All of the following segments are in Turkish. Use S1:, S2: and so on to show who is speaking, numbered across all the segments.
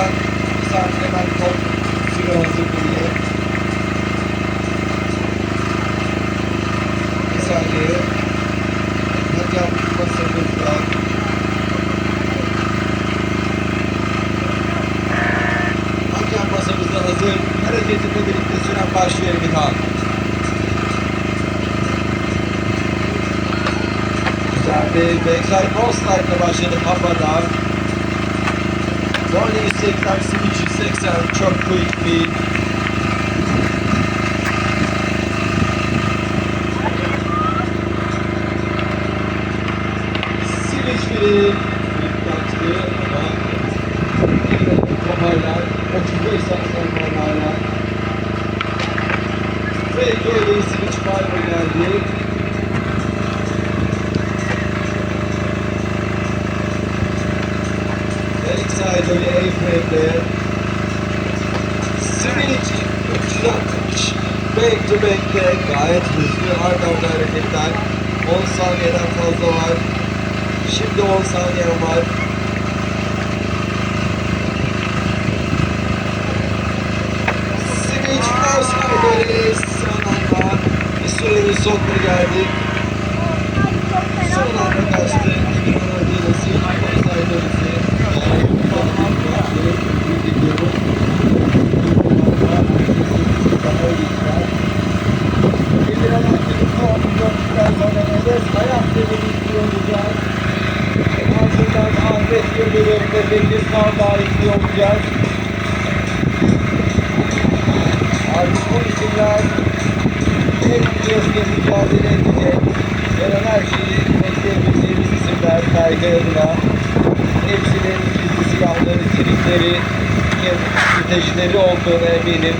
S1: Hemen bir saniye hemen top süre hazırlayayım. Bir saniye. Basımızda. Hakem masamızda hazır. Hareketinle birlikte süren başlıyor Emirhan. Güzel bir backside crossline'la başladı kafada. Volley 180, switch 180, çok quick bir switch bir kaçtı ama yine toparlar. 35 santim hala. Ve böyle switch five geldi. Backside öyle A-frame'de. Switch 360. Back to back'te gayet hızlı arda arda hareketler. 10 saniyeden fazla var. Şimdi 10 saniye var. Switch outside böyle son anda bir sonuna geldik. Son anda. İki kanadıyla switch outside öylesi. Ardından Ahmet Yıldırım ve Bekir Kağdağ olacak. Artık bu isimler hep piyasada mücadele edecek. Veren her şeyi bekleyebildiğimiz adına. Hepsinin silahları, trikleri, stratejileri olduğuna eminim.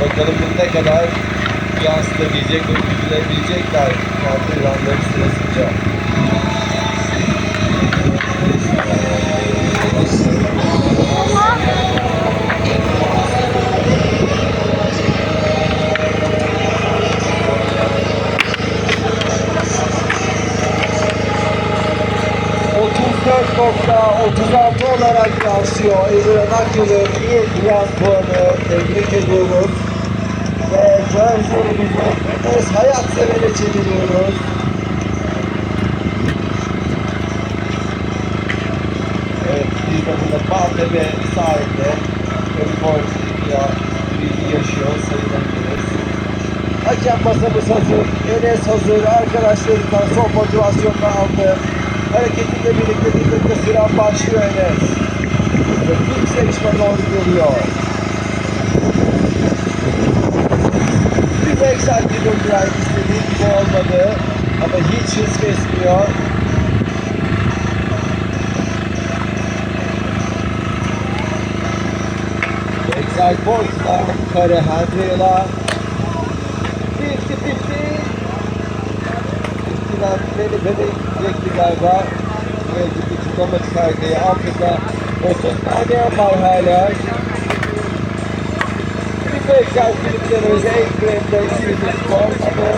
S1: Bakalım bu ne kadar yansıtabilecek, öldürülebilecekler antrenmanları sırasınca. ...34.36 olarak yansıyor. İyi plan puanı. Tebrik ediyoruz. Ve Enes Hayat Sever'e çeviriyoruz. Evet, biz de burada Maltepe sahilde Kaliforniya yaşıyor sayılabiliriz. Hakem masamız hazır, Enes hazır, arkadaşlarından son motivasyonunu aldı. Hareketiyle birlikte bir dakika süren başlıyor Enes. Ve ilk seçme doğru geliyor. Bir bir drive istediği gibi olmadı. Ama hiç hız kesmiyor. Backside box'la kare handrail'a 50-50 Beni gidecekti galiba. Belki bir tutamadık arkayı altında 30 saniye var hala? Bir backside filmden önce ilk frame'de istediğimiz box'tu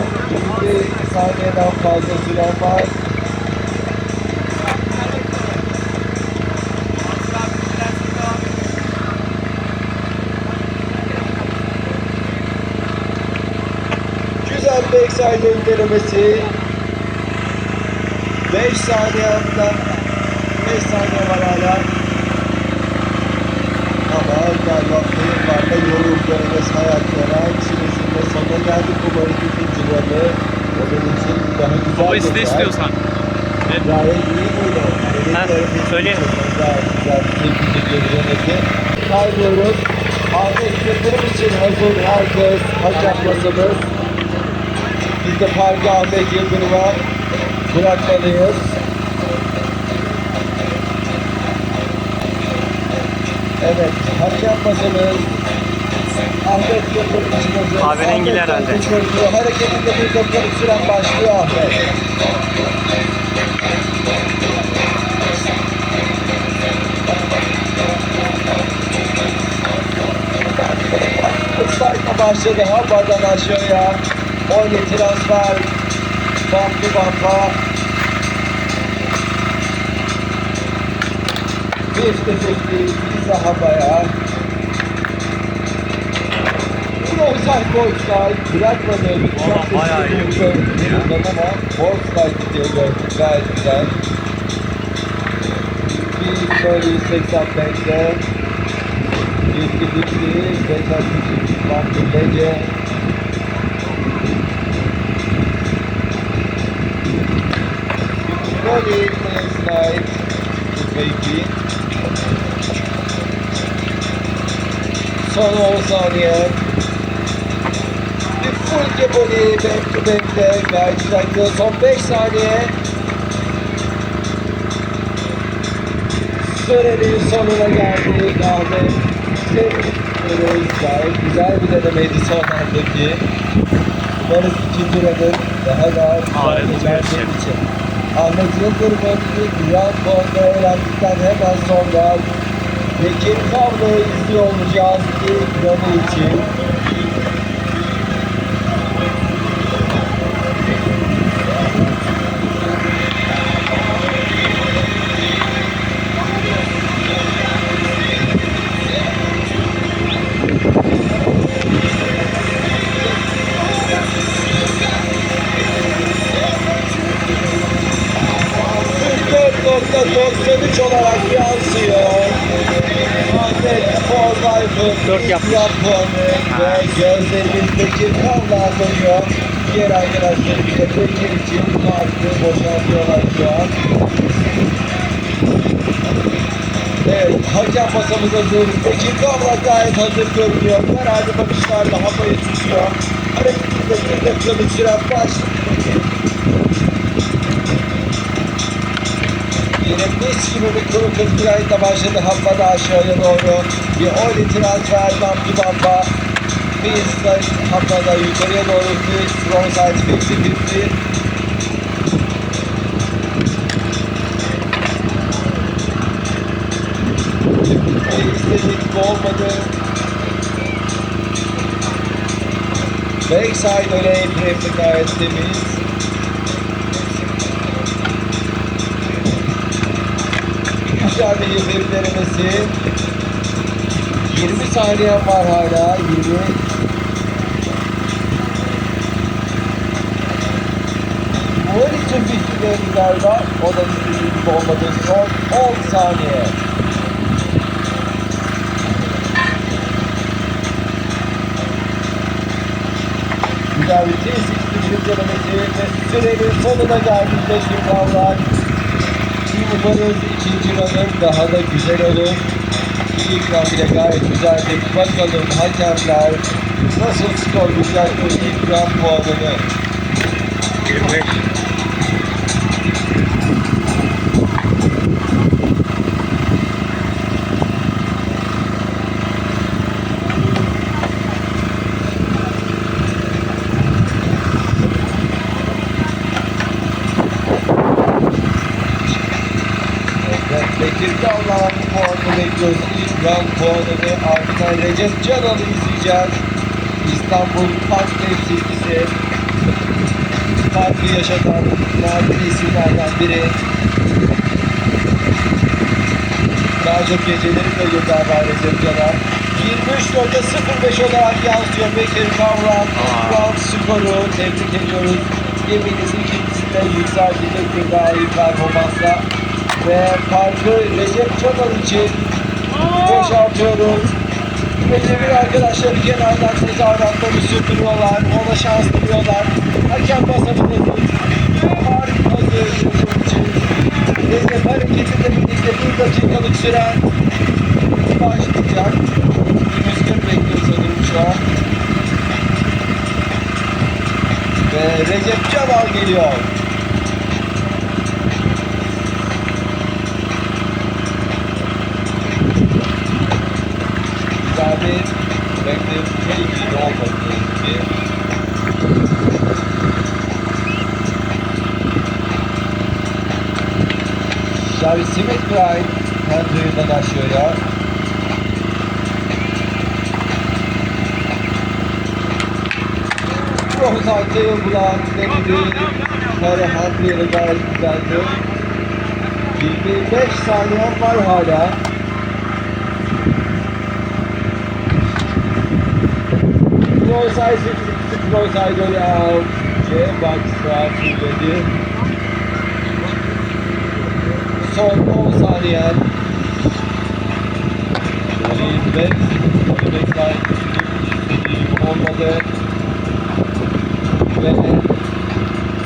S1: 2 saniyeden fazla süren var. Güzel backside ön denemesi. 5 saniye hatta 5 saniye var hala. Ama galiba kayıplarla yoruldu Enes Hayat veren. İşimizin de sonuna geldik. Umarım ikinci rolü onun için daha güzel
S2: Baba iste istiyorsan. Evet.
S1: Gayet iyi buydu.
S2: Ha, söyle.
S1: Gayet güzel. Tebrik ediyoruz Enes'i. Kaynıyoruz. Ahmet Yıldırım için hazır herkes. Hakem masamız. Biz de Parkı Ahmet Yıldırım'a bırakmalıyız. Evet, hakem masamız Ahmet Yıldırım hazır.
S2: Kahverengi
S1: Ahmet
S2: herhalde.
S1: Çocuğu Hareketinde bir dakikalık süren başlıyor Ahmet. Spike'a başladı havadan aşağıya. Oyun transfer. Bampı bampa. 1, destekli Pizza havaya. Offside, offside. Bırakmadı.
S2: Valla bayağı iyi bir
S1: ama offside diye gördüm. Gayet güzel. Bir böyle 185'te Gitti gitti. Beşer küçük. Baktı Lece. Rolling slide. Baby. Son 10 saniye. Bir full geboli back to back'te güzel gidiyor. Son 5 saniye. Sürenin sonuna. Tebrik ediyoruz. Gayet güzel bir denemeydi son andaki. Umarız ikinci runner daha da
S2: Harika şey.
S1: için. Yıldırım'ın ilk Grand Puan'da öğrendikten hemen sonra Bekir Kavla'yı izliyor olacağız ilk runner için. Puanı ve gözlerimizdeki kanla dönüyor. Diğer arkadaşlarım da Bekir için farkı boşaltıyorlar şu an. Evet, hakem masamız hazır. Bekir Kavla gayet hazır görünüyor. Herhalde bakışlarla havayı tutuyor. Hareketinde bir dakikalık süren başlıyor. Yine mis gibi bir kuru kırkırayla başladı Hamza aşağıya doğru. Bir Oli transfer Mamdi Bamba. Biz de Hamza'da yukarıya doğru bir frontside 50-50. E, istedik olmadı. Backside öne Ekrem'de gayet temiz. Güzel bir yıldırım denemesi. 20 saniye var hala. 20. Bu için fikirlerini galiba. O da istediği gibi olmadı. Son 10 saniye. Güzel bir tesisli bir denemesi ve sürenin sonuna geldik Kavlar. Umarız ikinci runner daha da güzel olur. İlk run bile gayet güzeldi. Bakalım hakemler nasıl skor yükseltiyor ilk run puanını.
S2: 25.
S1: Evet, Bekir Kavlan puanını run puanını ardından Recep Canan'ı izleyeceğiz. İstanbul Park temsilcisi. Parkı yaşatan nadir isimlerden biri. Daha çok geceleri de galiba Recep Canan. 23.05 olarak yansıyor Bekir Kavlan.
S2: Aa.
S1: Round skoru tebrik ediyoruz. Geminiz ikincisinde yükseltecek bir daha iyi performansla. Ve parkı Recep Canan için boşaltıyoruz. Recep'in arkadaşları kenardan tezahüratları sürdürüyorlar. Ona şans diliyorlar. Hakem masamızda park hazır. Recep hareketiyle birlikte bir dakikalık süren başlayacak. 140 bekliyor sanırım şu an. Ve Recep Canan geliyor. Bir bekle keyifli yol bakıyoruz ki. Şavi Simit Pride Henry'den başlıyor ya. Frontside bulan denedi. Kare Henry'e gayet güzeldi. 25 saniyen var hala. Frontside 50, frontside ayağı. C box'a fulledi. Son 10 saniyen. Green back. Backline olmadı. Ve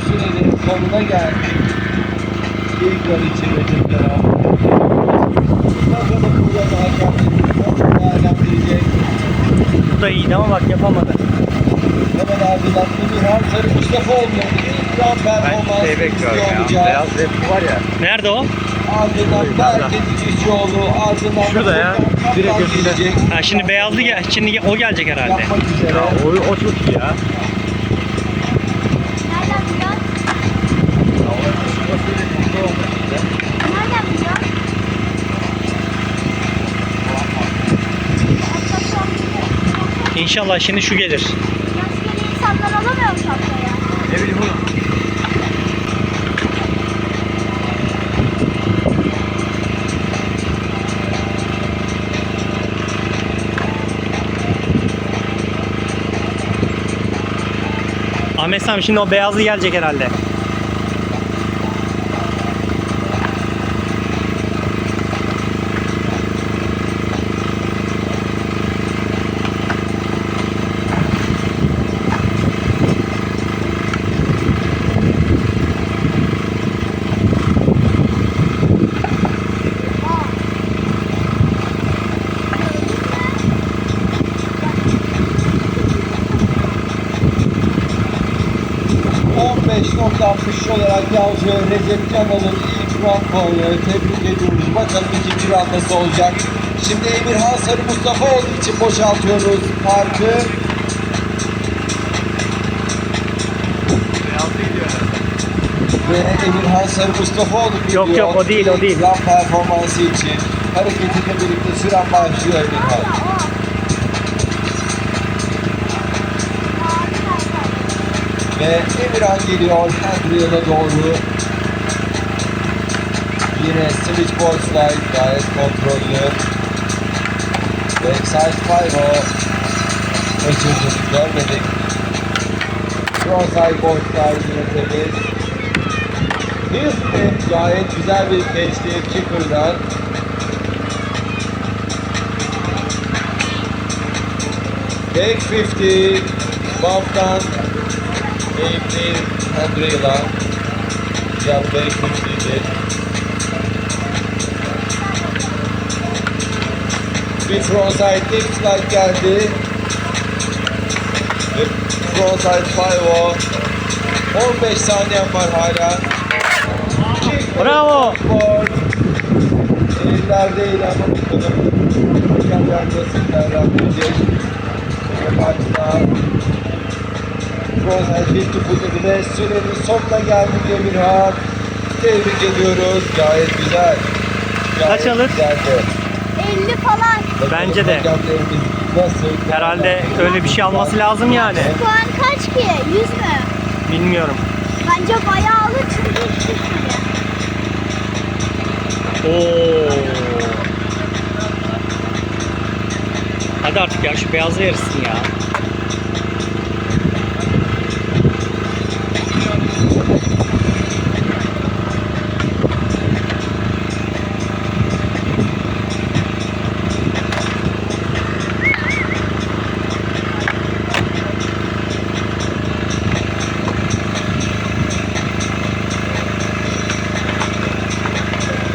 S1: sürenin sonuna geldik. İlk yarı için Recep devam. Bakalım burada daha kendini değerlendirecek.
S2: Da iyiydi ama bak yapamadı.
S1: Hemen ardından Emirhan Sarı Mustafa olmuyor.
S2: Ben şey bekliyorum ya. Beyaz renkli var ya. Nerede o?
S1: Ardından Berke Dicicioğlu, ardından
S2: Şurada ya, direkt
S1: gelecek.
S2: Ha şimdi beyazlı gel. Şimdi o gelecek herhalde.
S1: Yapmak üzere.
S2: o, o çok iyi ya. İnşallah şimdi şu gelir.
S3: Rastgele insanlar alamıyor mu şapkaya?
S2: Ne bileyim oğlum. Ahmet Sami şimdi o beyazlı gelecek herhalde.
S1: %15.60 olarak yazıyor Recep Canal'ın ilk round. Tebrik ediyoruz. Bakalım ikinci round nasıl olacak. Şimdi Emirhan Sarı Mustafa olduğu için boşaltıyoruz
S2: gidiyor
S1: Ve Emirhan Sarı Mustafaoğlu geliyor.
S2: Yok, yok, o değil, o değil.
S1: Ekran performansı için hareketiyle birlikte süren başlıyor Emirhan. Ve Emirhan geliyor Handreel'a doğru. Yine switchboard slide gayet kontrollü. Backside 5 o. Kaçırdığını görmedik. Frontside slide yine temiz. Smith gayet güzel bir catchti kicker'dan. Back 50 bump'tan Andrea'la Cevap back 50'di. Bir frontside dip slide geldi. Ve frontside 5 o. 15 saniyen var hala.
S2: Bravo.
S1: Eller değil ama bakalım. Mükemmel nasıl değerlendirecek. Ve maçta Frozen bir tupulları ve sürenin sonuna geldik Emirhan. Tebrik ediyoruz. Gayet güzel. Gayet
S2: Kaç alır?
S1: Güzeldi.
S3: 50 falan.
S2: Bence de.
S1: Nasıl?
S2: Herhalde öyle bir şey alması lazım yani.
S3: Puan kaç ki? 100 mü?
S2: Bilmiyorum.
S3: Bence bayağı alır çünkü.
S2: Oo. Hadi artık ya şu beyazlı yarışsın ya.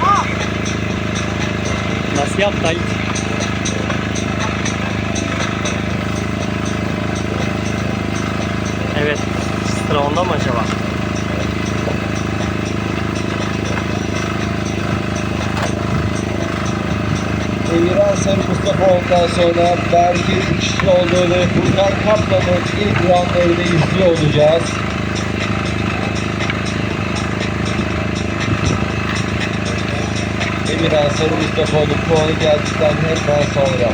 S3: Aa,
S2: Nasıl yaptı Halit? Evet. Sıra onda mı acaba?
S1: Emirhan Sarı Mustafa ondan sonra Berke Üçlüoğlu ve Furkan Kaplan'ın ilk roundlarını izliyor olacağız. Emirhan Sarı Mustafa'nın puanı geldikten hemen sonra.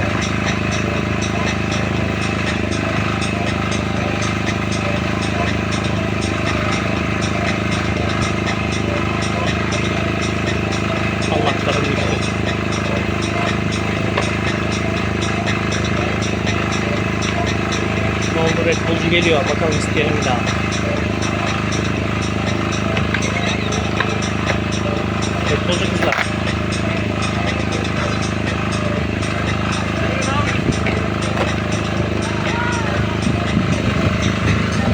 S2: Allah'larım düştü. Ne oldu? Geliyor. Bakalım isteyelim bir daha. Futbolcu kızlar.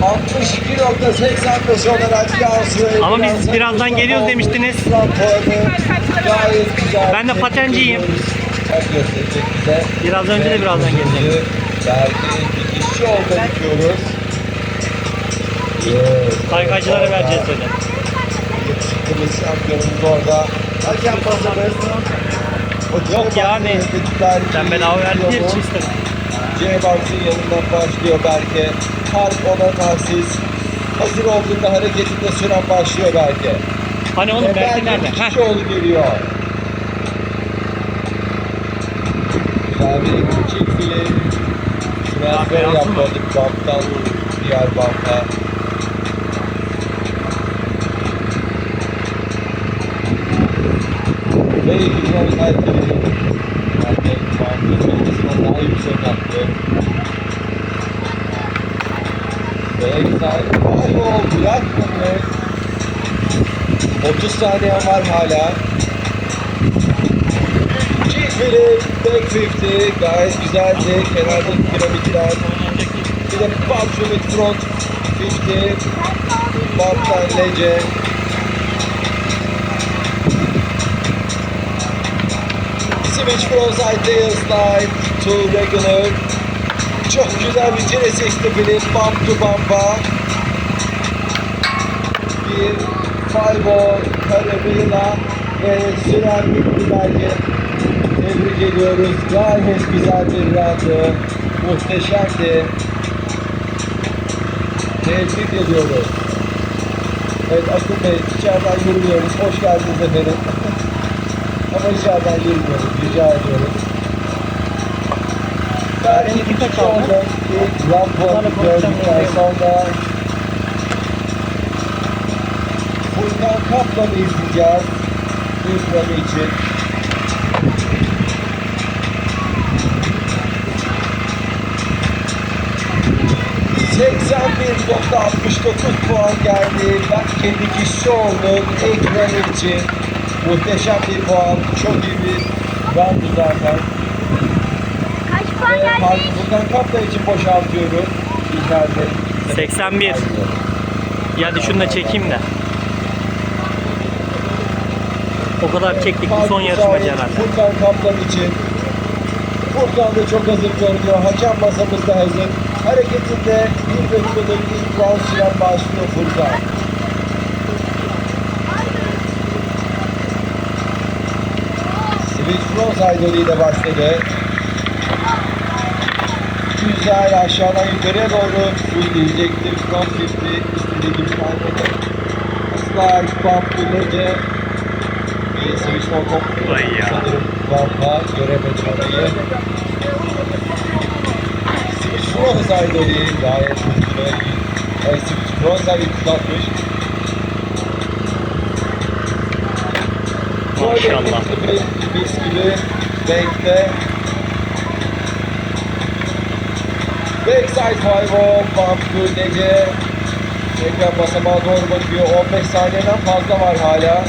S1: ...62.85 olarak Cansu
S2: Ama biz birazdan geliyoruz demiştiniz. Ben de patenciyim. Biraz önce de birazdan geleceğim.
S1: Belki dikişçi olmak istiyoruz. Evet.
S2: Kaykaycılara vereceğiz dedi.
S1: Yakışıklımız şampiyonumuz orada. Hakem pasımız.
S2: Yok ya, ne? Sen bedava verdin diye için istedim.
S1: C yanından başlıyor Berke. Fark ona tahsis. Hazır olduğunda hareketinde süren başlıyor Berke.
S2: Hani oğlum Berke nerede?
S1: Kişioğlu geliyor. Güzel bir çift fili. Transfer yapmadık banktan diğer banka. Ve güzel kalpleri. Yani bankın olmasından daha yüksek attı. Ve güzel. Ay o bırakmadı. 30 saniye var hala. Çiftleri back 50 gayet güzeldi. Kenardaki piramitler. Bir de Patriot front 50. Banttan lece. Switch frontside tail slide to regular. Çok güzel bir Genesis flip bump to bump'a. Bir Fireball, Karabina ve süren bitti belki. Tebrik ediyoruz. Gayet güzel bir roundu. Muhteşemdi. Tebrik ediyoruz. Evet Akın Bey içeriden yürümüyoruz. Hoş geldiniz efendim. Ama içeriden yürümüyoruz. Rica ediyoruz. Belki iki
S2: oldu.
S1: İlk
S2: konuşacağım,
S1: gördükten sonra Furkan Kaplan'ı izleyeceğiz. Round için. ...81.69 puan geldi. Ben kendi kişi oldum. Round için. Muhteşem bir puan. Çok iyi bir round zaten.
S3: Kaç puan
S1: Ve
S3: geldi?
S1: Furkan Kaplan için boşaltıyorum. İçeride.
S2: 81. Ya şunu da çekeyim de. O kadar çektik bu son yarışmacı herhalde.
S1: Furkan Kaplan için. Da çok hazır görünüyor. Hakem masamız da hazır. Hareketinde bir dakikadır ilk round süren başlıyor Furkan. Switch Idol ile başladı. Güzel aşağıdan yukarıya doğru full Front 50 istediği gibi kalmadı. Slide, bump, lece. Bir switch
S2: ya.
S1: sanırım bump'a göremedim orayı. Switch Bronze Idol'i gayet hızlı. Yani Switch Bronze Idol'i tutlatmış.
S2: Maşallah.
S1: Mis gibi bank'te Backside fireball, bump to Nece. Tekrar basamağa doğru bakıyor. 15 saniyeden fazla var hala.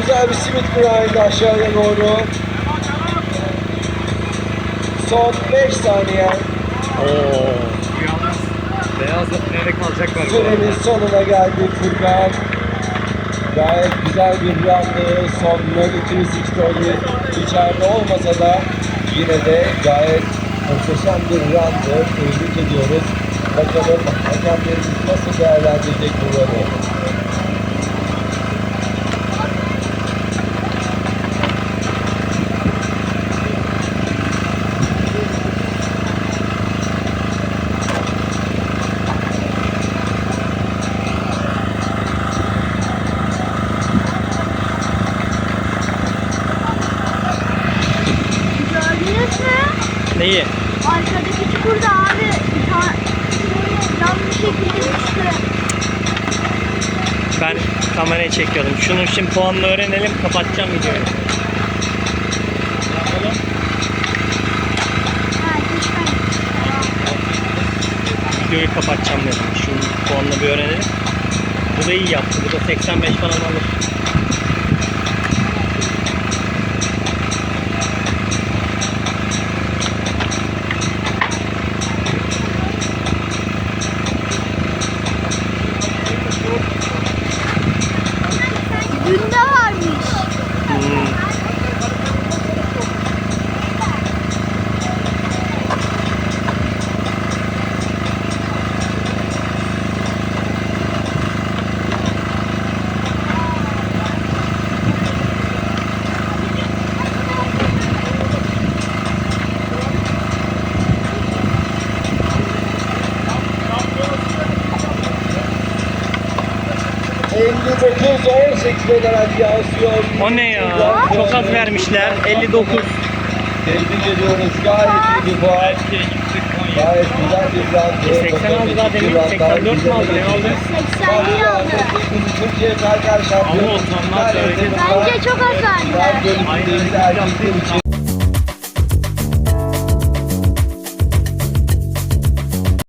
S1: Güzel bir simit grind aşağıya doğru. Son 5 saniye.
S2: Oo.
S4: Beyazla finale kalacaklar
S1: Sürenin sonuna geldik Furkan. Gayet güzel bir roundu. Son Nugget'ı Story içeride olmasa da yine de gayet muhteşem bir roundu. Tebrik ediyoruz. Bakalım hakemlerimiz nasıl değerlendirecek bu roundu.
S2: diye çekiyordum. Şunun şimdi puanını öğrenelim. Kapatacağım videoyu. Videoyu kapatacağım dedim. Şunun puanını bir öğrenelim. Bu da iyi yaptı. Bu da 85 falan alır.
S1: ...59 18 olarak yansıyor.
S2: O ne ya? Çok az vermişler. 59.
S1: Tebrik ediyoruz. Gayet iyi bir puan. Gayet güzel bir round.
S2: 80 aldı daha demin. 84 mi aldı? Ne aldı?
S3: 81 aldı.
S1: Türkiye Kalkar Şampiyonu.
S4: Ama o zamanlar
S1: Gayet
S4: söyledi.
S1: temiz var.
S3: Bence çok az verdiler.
S1: İçin